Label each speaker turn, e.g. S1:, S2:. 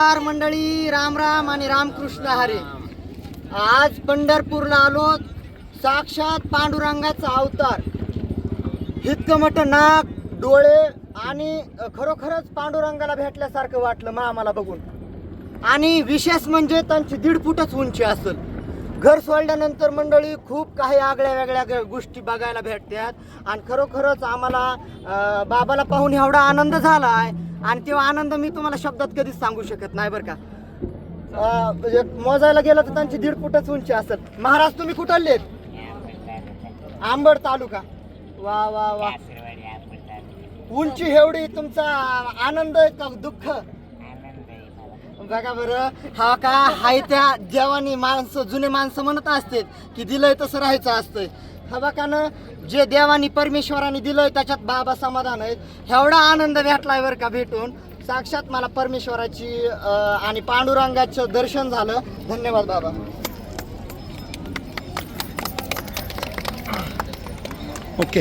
S1: नमस्कार मंडळी राम राम आणि रामकृष्ण हरे. आज पंढरपूरला आलो साक्षात पांडुरंगाचा अवतार. इतकं मोठं नाक डोळे आणि खरोखरच पांडुरंगाला भेटल्यासारखं वाटलं मग आम्हाला बघून. आणि विशेष म्हणजे त्यांची दीड फुटच उंची असेल. घर सोडल्यानंतर मंडळी खूप काही आगळ्या वेगळ्या गोष्टी बघायला भेटतात. आणि खरोखरच आम्हाला बाबाला पाहून एवढा आनंद झाला आहे आणि तेव्हा आनंद मी तुम्हाला शब्दात कधीच सांगू शकत नाही बरं का. म्हणजे मोजायला गेलं तर त्यांची दीड फुटच उंची असत महाराज तुम्ही कुठले आंबड तालुका. वा वा वा. उंची एवढी तुमचा आनंद आहे का दुःख? बघा बरं हा का हाय त्या देवानी माणसं जुने माणसं म्हणत असते की दिलंय तसं राहायचं असतंय. हा ना जे देवानी परमेश्वराने दिलंय त्याच्यात बाबा समाधान आहेत. एवढा आनंद भेटलाय बरं का भेटून. साक्षात मला परमेश्वराची आणि पांडुरंगाचं दर्शन झालं. धन्यवाद बाबा. ओके.